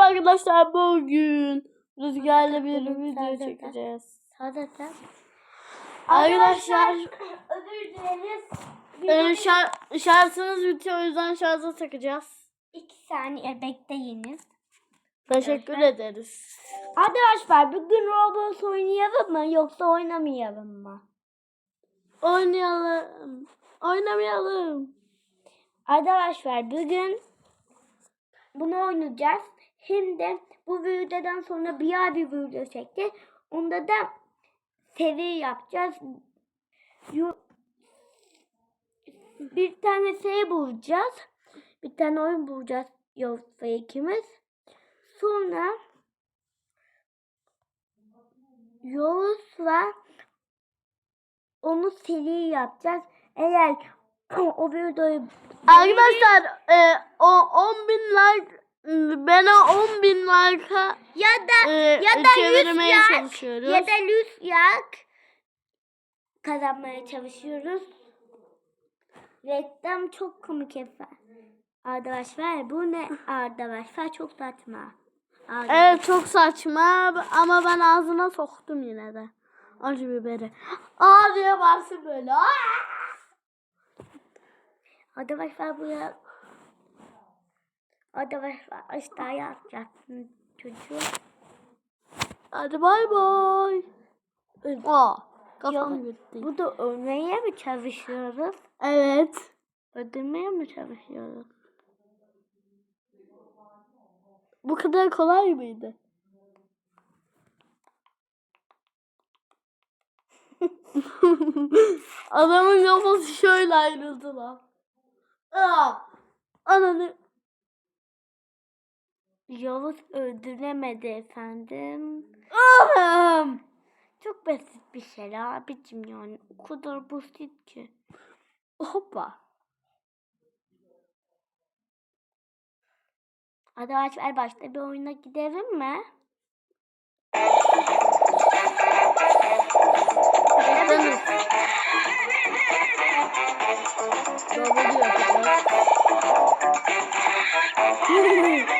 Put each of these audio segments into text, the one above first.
Merhaba arkadaşlar bugün rüzgarla bir video çekeceğiz. Sadece. Arkadaşlar özür dileriz. e, şar şarjımız bitiyor o yüzden şarja takacağız. İki saniye bekleyiniz. Teşekkür ederiz. Arkadaşlar bugün Roblox oynayalım mı yoksa oynamayalım mı? Oynayalım. Oynamayalım. Arkadaşlar bugün bunu oynayacağız. Hem de bu videodan sonra bir bir video çekti. Onda da seviye yapacağız. Bir tane şey bulacağız. Bir tane oyun bulacağız yoksa ikimiz. Sonra Yavuz'la onu seri yapacağız. Eğer o videoyu Arkadaşlar e, o 10 bin like ben o 10 bin like'a ya da e, ya da çevirmeye yüz yak, çalışıyoruz. ya da yüz yak kazanmaya çalışıyoruz. Reklam çok komik efendim. Arkadaşlar bu ne arkadaşlar çok saçma. Arkadaşlar, Evet çok saçma ama ben ağzına soktum yine de. Acı biberi. Aa diye varsın böyle. Arkadaşlar bu ya Arkadaşlar aşağıya atacaksın çocuğu. Hadi bay bay. Aa kafam gitti. Bu da ölmeye mi çalışıyoruz? Evet. Öldürmeye mi çalışıyoruz? Bu kadar kolay mıydı? Adamın kafası şöyle ayrıldı lan. Aa! Ananı. Yavuz öldüremedi efendim. Anam. Çok basit bir şey abicim yani. O kadar basit ki. Hoppa. Arkadaşlar başta bir oyuna gidelim mi? Bekleyin. Doğru diyor.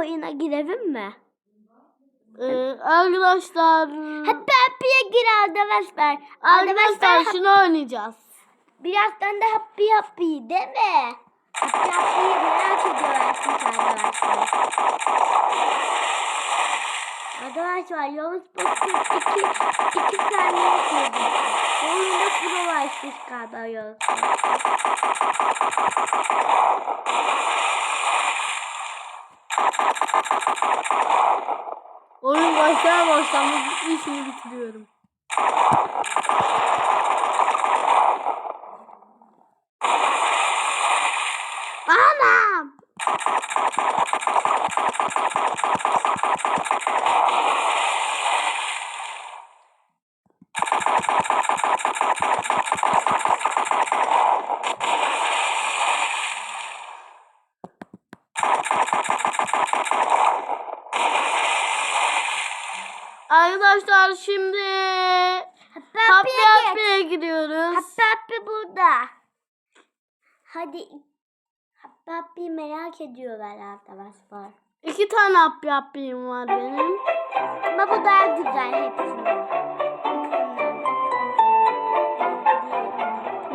oyuna girelim mi? Ee, arkadaşlar. Happy Happy'ye gir arkadaşlar. Arkadaşlar şunu oynayacağız. birazdan da Happy Happy değil mi? Happy Happy'yi merak ediyorlar çünkü arkadaşlar. Arkadaşlar Yavuz Bakır iki, iki saniye girdi. Oyunda pro açmış galiba Yavuz Bakır. Oyun başlar başlamaz işini bitiriyorum. Arkadaşlar şimdi Happy. Happy'ye gidiyoruz. Happy Happy burada. Hadi Happy Happy merak ediyorlar arkadaşlar. İki tane Happy Happy'im var benim. Ama bu daha güzel hepsinden.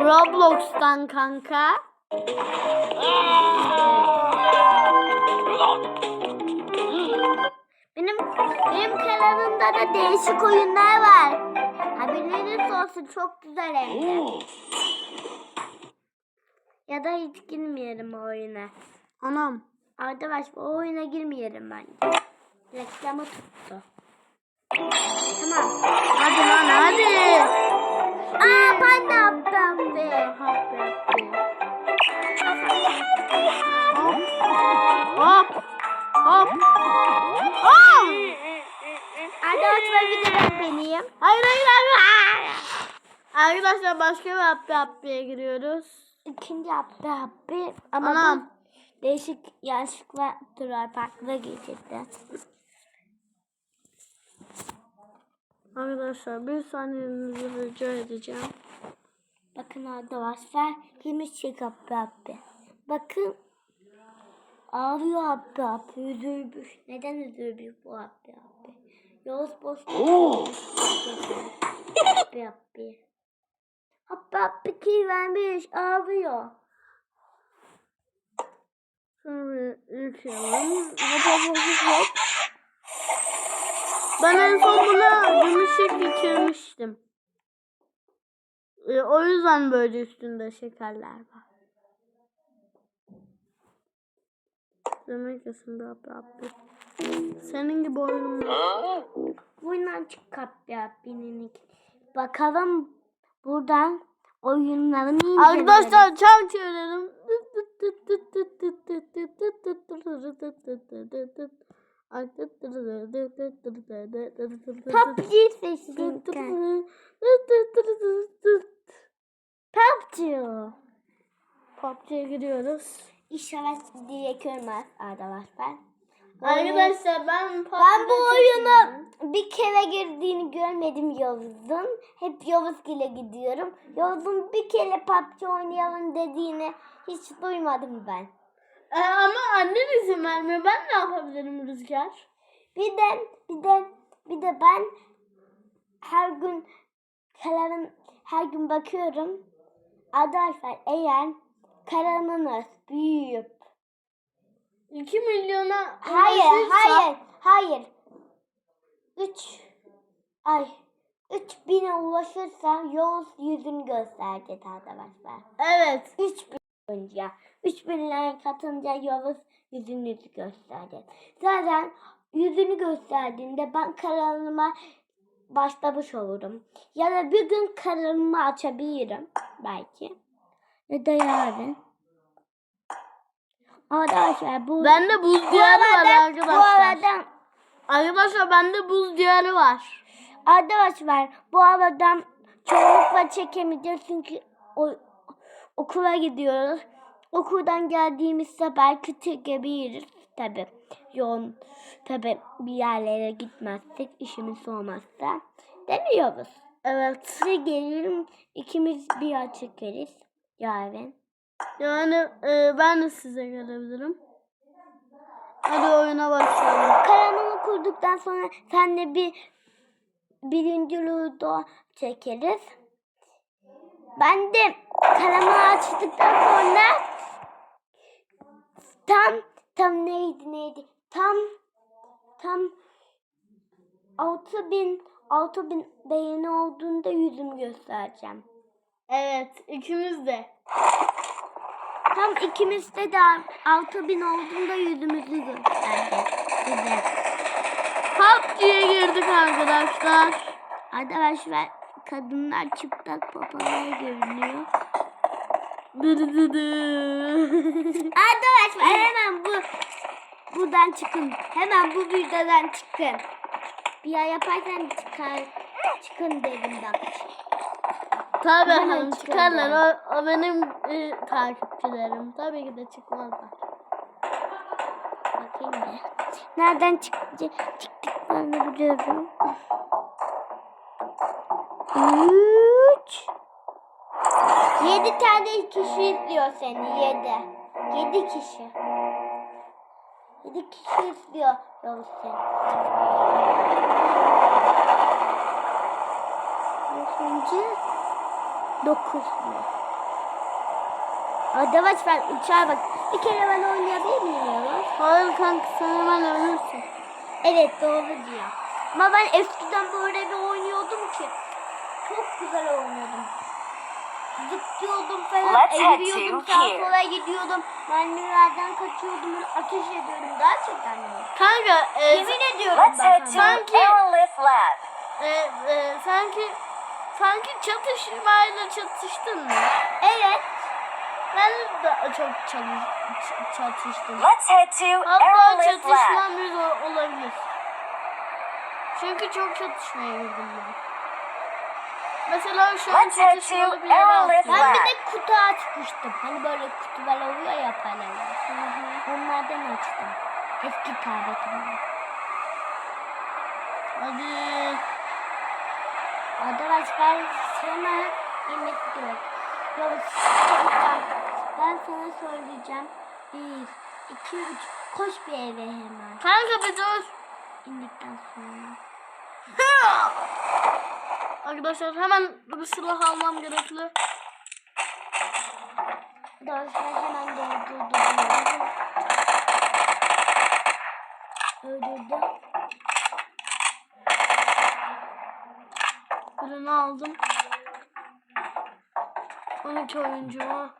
Roblox'tan kanka. Benim benim kanalımda da değişik oyunlar var. Haberiniz olsun çok güzel hem de. Ya da hiç girmeyelim o oyuna. Anam. Arkadaş o oyuna girmeyelim bence. Reklamı tuttu. Tamam. Hadi lan hadi. Aa ben de yaptım. Hop. Hop. Hop. Hadi atma benim. Hayır hayır hayır. Arkadaşlar başka bir happy happy'ye giriyoruz. İkinci happy happy. Ama Anam. değişik yanlışlık ve durar farklı geçirdi. Arkadaşlar bir saniyenizi rica edeceğim. Bakın arkadaşlar yemiş şey abi abi. Bakın ağlıyor abi abi üzülmüş. Neden üzülmüş bu abi abi? Yavuz boş abi abi. Abi abi ki vermiş ağlıyor. Bir yıkayalım. Hop hop hop hop. Ben en son buna gümüşük geçirmiştim. Ee, o yüzden böyle üstünde şekerler var. Demek ki şimdi abi abi. Senin gibi oyunum yok. Bundan çık abi abinin. Bakalım buradan oyunlarını inceleyelim. Arkadaşlar çam çevirelim. PUBG seçtim. PUBG. PUBG'ye giriyoruz. İnşallah diye görmez arkadaşlar. Arkadaşlar ben Ben bu oyunu bir kere girdiğini görmedim Yavuz'un. Hep Yavuz ile gidiyorum. Yavuz'un bir kere PUBG oynayalım dediğini hiç duymadım ben. Ee, ama annen izin vermiyor. Ben ne yapabilirim Rüzgar? Bir de bir de bir de ben her gün kararın her gün bakıyorum. Arkadaşlar eğer kararınız büyüyüp 2 milyona hayır ulaşırsa- hayır hayır 3 ay 3000'e ulaşırsa Yavuz yüzünü gösterecek arkadaşlar. Evet. 3000 önce 3000 like atınca Yavuz yüzünü gösterecek. Zaten yüzünü gösterdiğinde ben kanalıma başlamış olurum. Ya da bir gün kanalımı açabilirim belki. Ya da yarın. Arkadaşlar bu Bende buz bu diyarı var arada, arkadaşlar. bu arada Arkadaşlar bende buz diyarı var. Arkadaşlar bu aradan çoğunlukla çekemeyeceğiz çünkü o, okula gidiyoruz. Okuldan geldiğimizde belki çekebiliriz tabi. Yoğun tabi bir yerlere gitmezsek işimiz olmazsa deniyoruz. Evet. Size gelirim ikimiz bir yer çekeriz yarın. Yani e, ben de size gelebilirim. Hadi oyuna başlayalım. Kanalı kurduktan sonra senle bir birinci ludo çekeriz. Ben de kanalı açtıktan sonra tam tam neydi neydi tam tam 6000 6000 beğeni olduğunda yüzümü göstereceğim. Evet. ikimiz de. Tam ikimizde de 6000 olduğunda yüzümüzü göstereceğiz size. PUBG'ye girdik arkadaşlar. Arkadaşlar kadınlar çıplak papalar görünüyor. Arkadaşlar hemen bu buradan çıkın. Hemen bu videodan çıkın. Bir yer yaparsan çıkar. Çıkın dedim bak. Tabii Hemen hanım çıkarlar. O, o benim e, takipçilerim. Tabii ki de çıkmazlar. Bakayım da. Nereden çıktı, çıktıklarını biliyorum. Yedi tane kişi izliyor seni. Yedi. Yedi kişi. Yedi kişi izliyor seni. Beşinci. Dokuz mu? Arkadaşlar uçağa bak. Bir kere ben oynayabilir miyim Yavuz? Hayır kanka sen hemen ölürsün. Evet doğru diyor. Ama ben eskiden böyle bir oynuyordum ki. Çok güzel oynuyordum. Zıplıyordum falan, Let's head eğiliyordum, to sağa here. sola gidiyordum. Mermilerden kaçıyordum, böyle ateş ediyordum. Gerçekten mi? Kanka e, Yemin ediyorum Let's bak head to sana. Sanki- Aerolith Lab. e, e, sanki sanki çatışmayla çatıştın mı? Evet. Ben de çok çalış, çatıştım. Let's head to Hatta Aerolith Lab. çatışmamız o- olabilir. Çünkü çok çatışmaya girdim ben. Mesela şu an çatışmalı bir yere atlıyorum. Ben bir de kutu açmıştım. Hani böyle kutular oluyor ya paralar. Onlardan açtım. Eski tabletimden. Hadi. Arkadaşlar sana inmesi gerek. Yok, ben sana söyleyeceğim. Bir, iki, üç. Koş bir eve hemen. Kanka bir dur. İndikten sonra. Arkadaşlar hemen bir silah almam gerekli. Arkadaşlar hemen doldurdum. Öldürdüm. Birini aldım. 12 oyuncu var.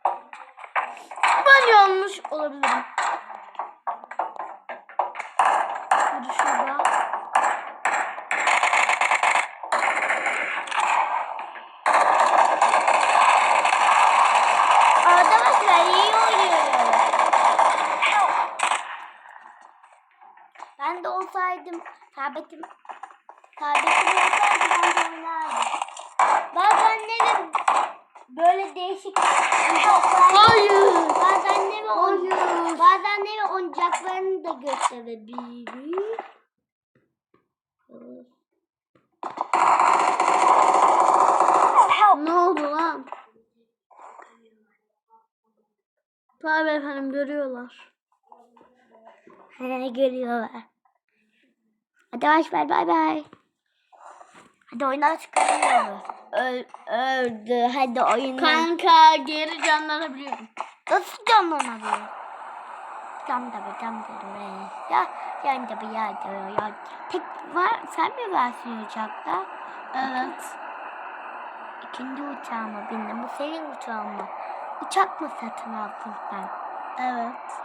Ben yanlış olabilirim. Biri şurada. Arkadaşlar iyi oynuyorum. Ben de olsaydım tabletim tabletim olsaydı ben de oynardım. Böyle değişik oyuncaklar Hayır. bazenleri oyn Hayır. bazenleri oyuncaklarını da gösterebiliriz. Help! Ne oldu lan? Tabii efendim görüyorlar. He görüyorlar. Hadi baş ver bay bay. Hadi oyundan çıkarıyoruz. Öl, öldü. Hadi oyundan. Kanka geri canlanabiliyorum. Nasıl canlanabiliyor? Cam da bir cam da bir. Ya yan da bir ya da ya. Tek var sen mi varsın uçakta? Evet. İkinci uçağıma bindim. Bu senin uçağın mı? Uçak mı satın aldın sen? Evet.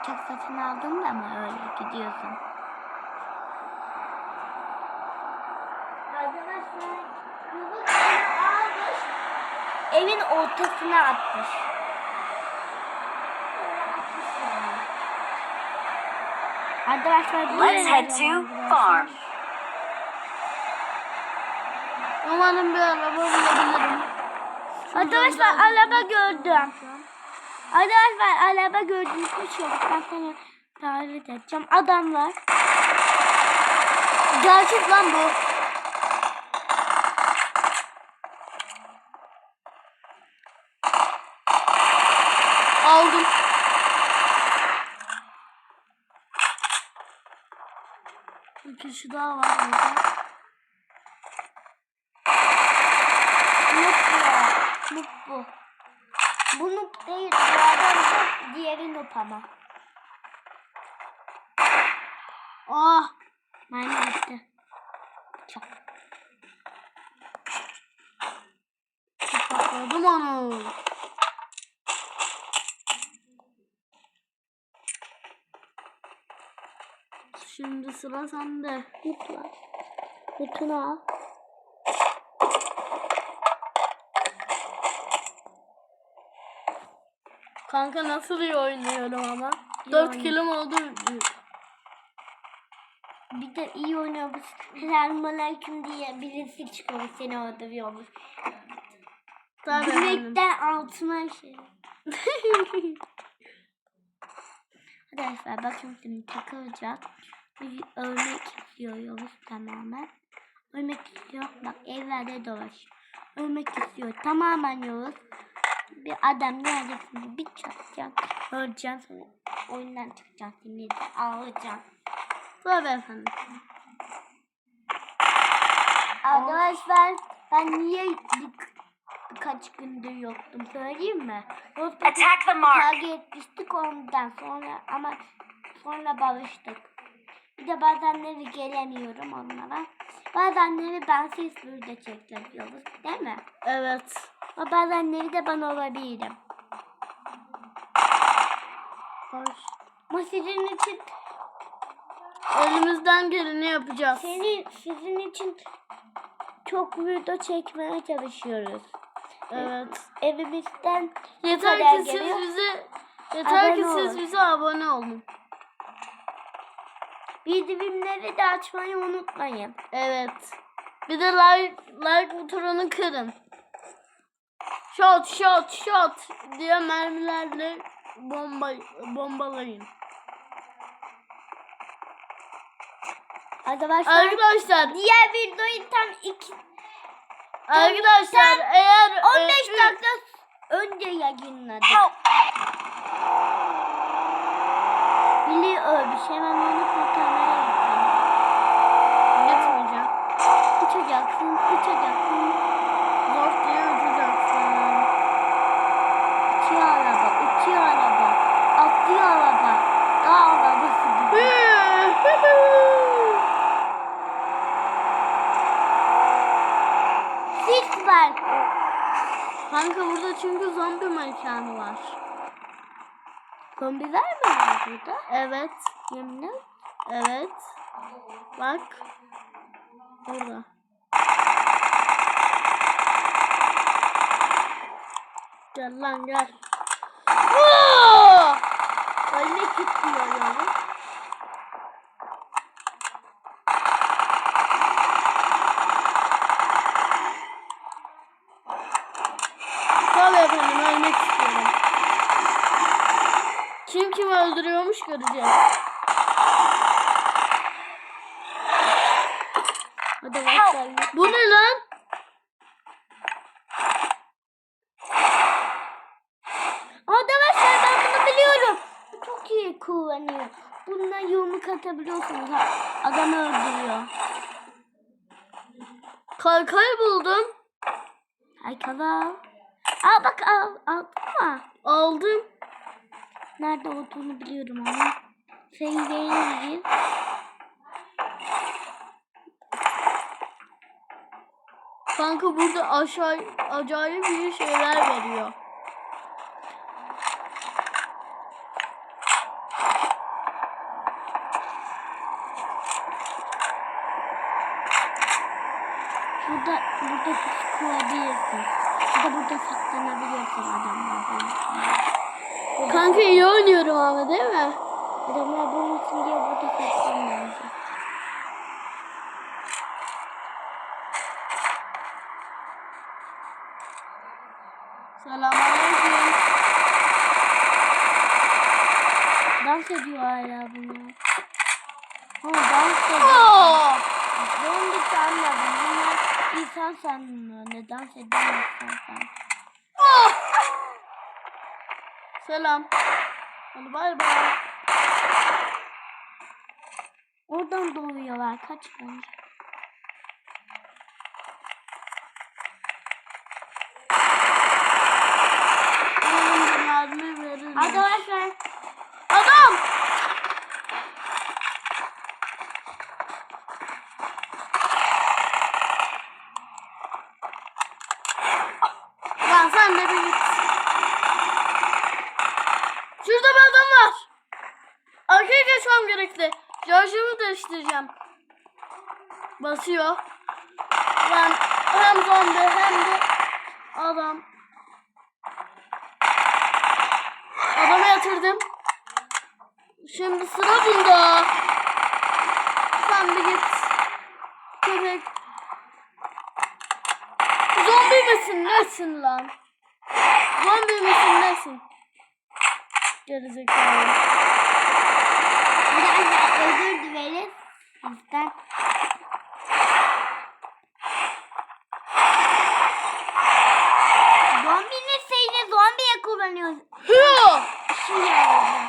Uçak satın aldın da mı öyle gidiyorsun? Evin ortasına atmış. Arkadaşlar Let's head to farm. Umarım bir araba bulabilirim. Arkadaşlar araba gördüm. Arkadaşlar araba gördüm. Koşuyorum. Ben seni tarif edeceğim. Adam var. Gerçek lan bu. Aldım. Bir kişi daha var burada. Noob bu. Noob bu. Bu noob değil. Bu adam da diğeri noob ama. Ah. Mermi gitti. Çok. Sakladım onu. Şimdi sıra sende. Var. Noob'unu al. Kanka nasıl iyi oynuyorum ama. İyi 4 oynuyor. kilim oldu. Bir de iyi oynuyormuş. Selamünaleyküm diye birisi çıkıyor seni öldürüyormuş. Tabii. Yürekten altıma şey. Arkadaşlar bakın şimdi takılacak. Bir örmek istiyoruz tamamen. Örmek istiyor. Bak evlerde dolaş. Örmek istiyor. Tamamen yiyoruz. Bir adam neredesin? Bir çatacak. Öleceğim sonra oyundan çıkacağım. Seni de alacağım. Tabii efendim. Arkadaşlar ben niye bir, birkaç gündür yoktum söyleyeyim mi? Attack the mark. takip etmiştik ondan sonra ama sonra barıştık. Bir de bazenleri gelemiyorum onlara. Bazenleri bensiz burada çektiriyoruz değil mi? Evet. Ama bazenleri de ben olabilirim. Hoş. Ama sizin için Elimizden geleni yapacağız. senin sizin için çok video çekmeye çalışıyoruz. Evet. Evimizden Yeter ki siz bize yeter ki Abone siz olun. bize abone olun. Bildirimleri de açmayı unutmayın. Evet. Bir de like, like butonunu kırın. Shot shot shot diye mermilerle bomba bombalayın. Arkadaşlar Arkadaşlar diğer videoyu tam iki, arkadaşlar eğer 15 e, dakika önce yayınladım. Help! Biliyormuş hemen onu kurtarmaya gittim. Gitmeyeceğim. Uçacaksın, uçacaksın. Zor diye uçacaksın. Uçuyor araba, uçuyor araba. Atlıyor araba. Dağ arabası gibi. Sis var. Kanka burada çünkü mekanı var. Zombiler mi var burada? Evet. Yemin et. Evet. Bak. Burada. Gel lan gel. Ölmek istiyor yani. Tabii efendim ölmek istiyorum. Kim öldürüyormuş göreceğiz. Hadi başlayalım. Bu ne lan? Arkadaşlar ben bunu biliyorum. Çok iyi kullanıyor. Bununla yumruk atabiliyorsunuz. Ha, Adamı öldürüyor. Kaykay buldum. Ay kala. Al bak al. Aldın mı? Aldım. Olduğunu biliyorum ama. Senin değil. Kanka burada aşağı acayip iyi şeyler veriyor. Burada burada kurabilirsin. Ya da burada saklanabiliyorsun adamlardan. Kanka iyi oynuyorum ama değil mi? Adamlar bulmasın diye burada saklanmalısın. Selamünaleyküm. Dans ediyor hala bunlar. Ha dans ediyor. Zombi sanmadım. Bunlar insan sanmıyor. Ne dans ediyor insan sanmıyor. Oh! Selam. Hadi bay bay. Oradan doğuyorlar. Kaç bence. Arkadaşlar Adam! Lan sen de bir git. Şurada bir adam var. Arkaya geçmem gerekli. Değiştireceğim. Basıyor. Ben hem zombi hem de adam. Adamı yatırdım. Şimdi sıra bunda. Sen bir git. Köpek. Zombi misin? Nesin lan? Zombi misin? Nesin? Gerizekalı. biraz da özür dileriz. Bizden. Zombinin şeyini zombiye kullanıyoruz. Hıyor! Şu yaradı.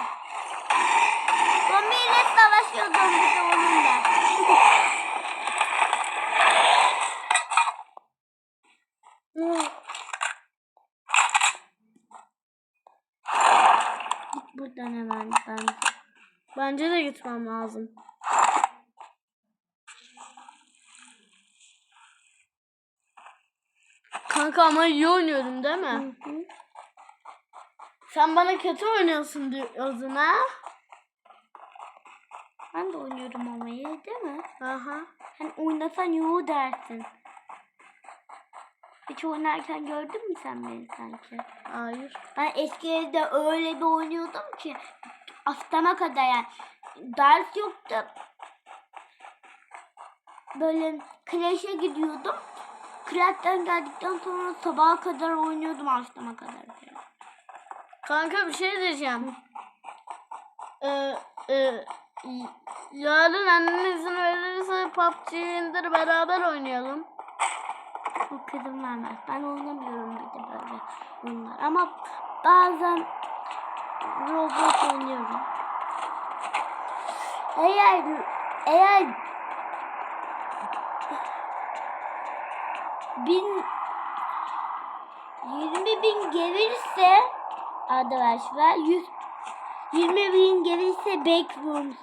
Zombiyle savaşıyor zombi de onunla. Git buradan hemen bence. Bence de gitmem lazım. Kanka ama iyi oynuyorum değil mi? Hı hı. Sen bana kötü oynuyorsun diyorsun ha? Ben de oynuyorum ama iyi değil mi? Aha. Sen oynasan yoğu dersin. Hiç oynarken gördün mü sen beni sanki? Hayır. Ben eskide öyle bir oynuyordum ki aslama kadar yani. Ders yoktu. böyle kreşe gidiyordum. Kreşten geldikten sonra sabaha kadar oynuyordum akşama kadar. Kanka bir şey diyeceğim. Ee, e, yarın annen izin verirse PUBG'yi indir beraber oynayalım. Bu kızım vermez. Ben oynamıyorum bir de böyle oyunlar. Ama bazen Roblox oynuyorum. Eğer eğer bin 20 bin gelirse arkadaşlar 100 20 bin gelirse backrooms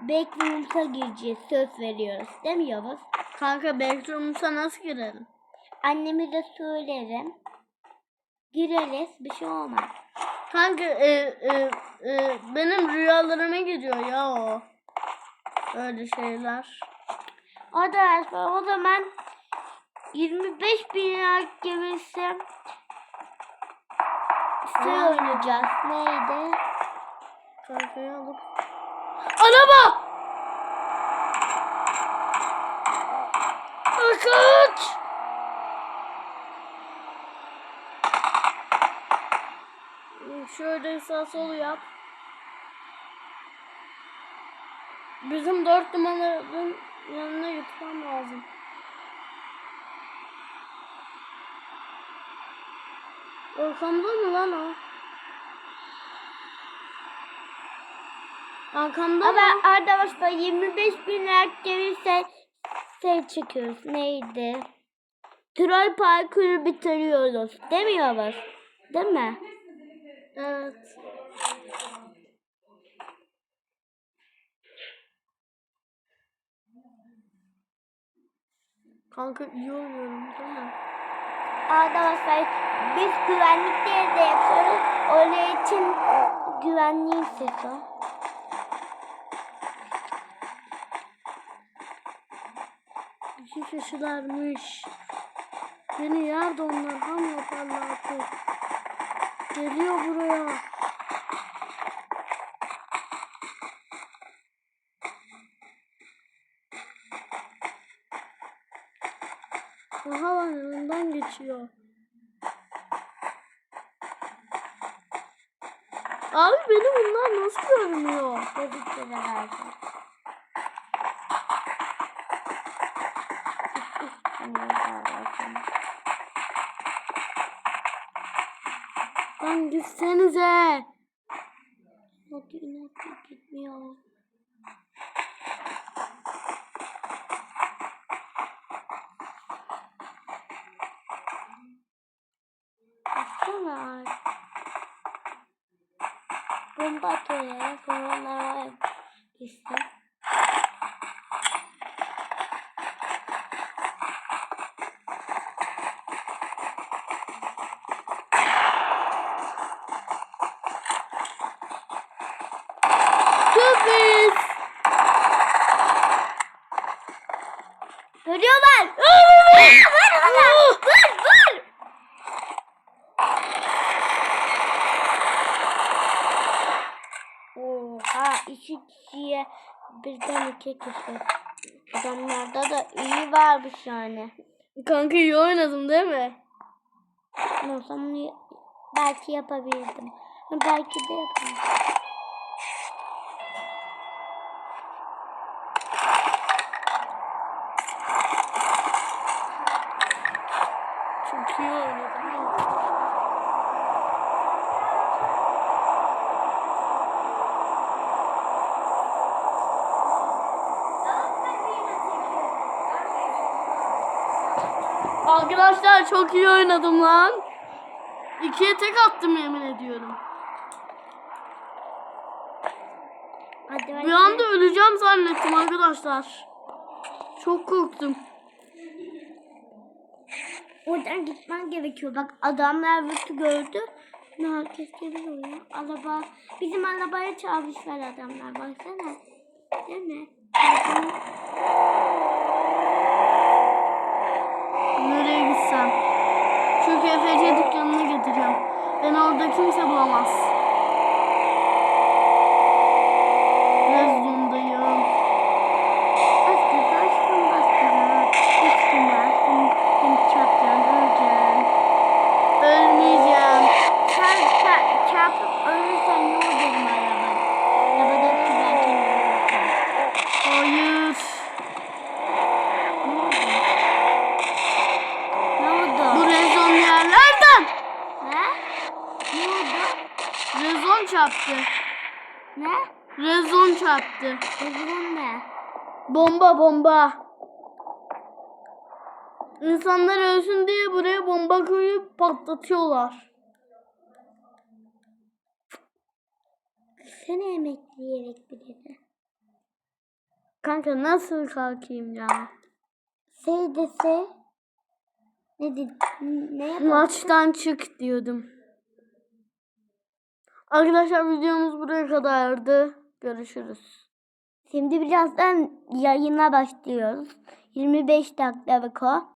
backrooms'a gireceğiz söz veriyoruz değil mi Yavuz? Kanka backroom'sa nasıl girelim? Annemi de söylerim. Gireriz bir şey olmaz. Kanka e, e, e, benim rüyalarıma giriyor ya o. Öyle şeyler. Arkadaşlar o zaman 25 bin lira gelirse şey oynayacağız. Neydi? Kankayı alıp. Araba! Kaç! Şöyle sağ sol yap. Bizim dört numaraların yanına gitmem lazım. Arkamda mı lan o? Arkamda mı? Ama arkadaşlar 25 bin lira gelirse şey çekiyoruz. Neydi? Troll parkuru bitiriyoruz. Değil mi Yavuz? Değil mi? Evet. Kanka iyi oynuyorum değil mi? Arkadaşlar biz güvenlik diye de yapıyoruz. Onun için güvenliğin sesi. İki kişilermiş. Beni yerde onlar ham yaparlar artık. Geliyor buraya. Aha lan yanından geçiyor. Abi beni bunlar nasıl görmüyor? Dedikleri herhalde. Lan gitsenize. Hadi inatçı gitmiyor. Baksana. Bomba atıyor ya. Sonra onlar gitsin. Sürpriz. Görüyorlar. Vur iki kişiye birden iki kişi. Adamlarda da iyi varmış yani. Kanka iyi oynadım değil mi? Ben olsam belki yapabilirdim. Belki de yaparım. Çok iyi oynadım. Arkadaşlar çok iyi oynadım lan. İkiye tek attım yemin ediyorum. Hadi Bir anda öleceğim zannettim arkadaşlar. Çok korktum. Oradan gitmen gerekiyor. Bak adamlar vurdu gördü. Ne herkes geliyor ya. Araba. Bizim arabaya çarpmışlar adamlar. Baksana. Değil mi? KFC dükkanına gideceğim. Beni orada kimse bulamaz. Red Zone'dayım. Bas gaza aşkım bas gaza. çarpıp ölürsen ne olur mu araba? Arabada sürerken ölürsen. Hayır. Ne oldu? Bu rezon yerlerden. Ne? Ne oldu? Rezon çarptı. Ne? Rezon çarptı. Kızım ne? Bomba bomba. İnsanlar ölsün diye buraya bomba koyup patlatıyorlar. Seni emekleyerek bir dedi. Kanka nasıl kalkayım ya? Şey dese ne dedi? Ne yapar? Maçtan çık diyordum. Arkadaşlar videomuz buraya kadardı. Görüşürüz. Şimdi birazdan yayına başlıyoruz. 25 dakikalık o.